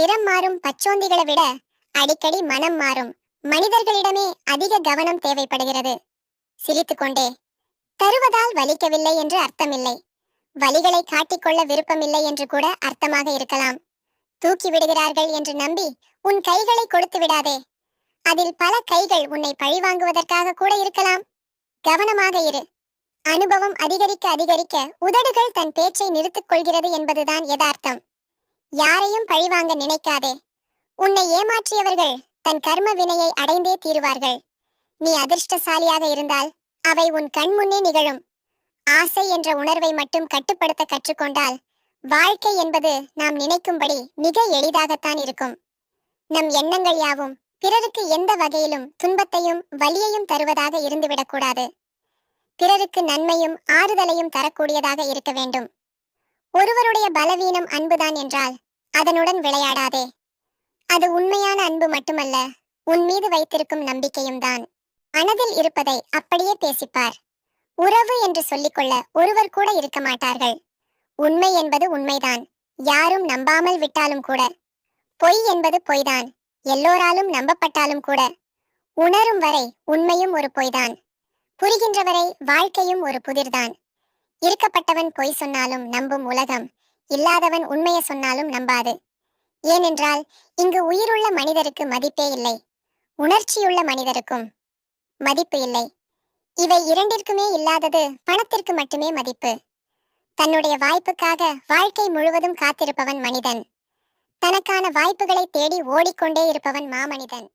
நிறம் மாறும் பச்சோந்திகளை விட அடிக்கடி மனம் மாறும். மனிதர்களிடமே அதிக கவனம் தேவைப்படுகிறது. சிரித்துக்கொண்டே தருவதால் வலிக்கவில்லை என்று அர்த்தமில்லை. வலிகளை காட்டிக்கொள்ள விருப்பமில்லை என்று கூட அர்த்தமாக இருக்கலாம். தூக்கி விடுகிறார்கள் என்று நம்பி உன் கைகளை கொடுத்து விடாதே. அதில் பல கைகள் உன்னை பழிவாங்குவதற்காக கூட இருக்கலாம். கவனமாக இரு. அனுபவம் அதிகரிக்க அதிகரிக்க உதடுகள் தன் பேச்சை நிறுத்திக் கொள்கிறது என்பதுதான் யதார்த்தம். யாரையும் பழிவாங்க நினைக்காதே. உன்னை ஏமாற்றியவர்கள் தன் கர்ம வினையை அடைந்தே தீருவார்கள். நீ அதிர்ஷ்டசாலியாக இருந்தால் அவை உன் கண் முன்னே நிகழும். ஆசை என்ற உணர்வை மட்டும் கட்டுப்படுத்த கற்றுக்கொண்டால் வாழ்க்கை என்பது நாம் நினைக்கும்படி மிக எளிதாகத்தான் இருக்கும். நம் எண்ணங்கள் யாவும் பிறருக்கு எந்த வகையிலும் துன்பத்தையும் வலியையும் தருவதாக இருந்துவிடக்கூடாது. பிறருக்கு நன்மையும் ஆறுதலையும் தரக்கூடியதாக இருக்க வேண்டும். ஒருவருடைய பலவீனம் அன்புதான் என்றால் அதனுடன் விளையாடாதே. அது உண்மையான அன்பு மட்டுமல்ல உன் மீது வைத்திருக்கும் நம்பிக்கையும் தான். மனதில் இருப்பதை அப்படியே பேசிப்பார். உறவு என்று சொல்லிக்கொள்ள ஒருவர் கூட இருக்க மாட்டார்கள். உண்மை என்பது உண்மைதான். யாரும் நம்பாமல் விட்டாலும் கூட. பொய் என்பது பொய்தான். எல்லோராலும் நம்பப்பட்டாலும் கூட. உணரும் வரை உண்மையும் ஒரு பொய்தான். புரிகின்றவரை வாழ்க்கையும் ஒரு புதிர்தான். இருக்கப்பட்டவன் பொய் சொன்னாலும் நம்பும் உலகம் இல்லாதவன் உண்மையை சொன்னாலும் நம்பாது. ஏனென்றால் இங்கு உயிருள்ள மனிதருக்கு மதிப்பே இல்லை உணர்ச்சியுள்ள மனிதருக்கும் மதிப்பு இல்லை. இவை இரண்டிற்குமே இல்லாதது பணத்திற்கு மட்டுமே மதிப்பு. தன்னுடைய வாய்ப்புக்காக வாழ்க்கை முழுவதும் காத்திருப்பவன் மனிதன். தனக்கான வாய்ப்புகளை தேடி ஓடிக்கொண்டே இருப்பவன் மாமனிதன்.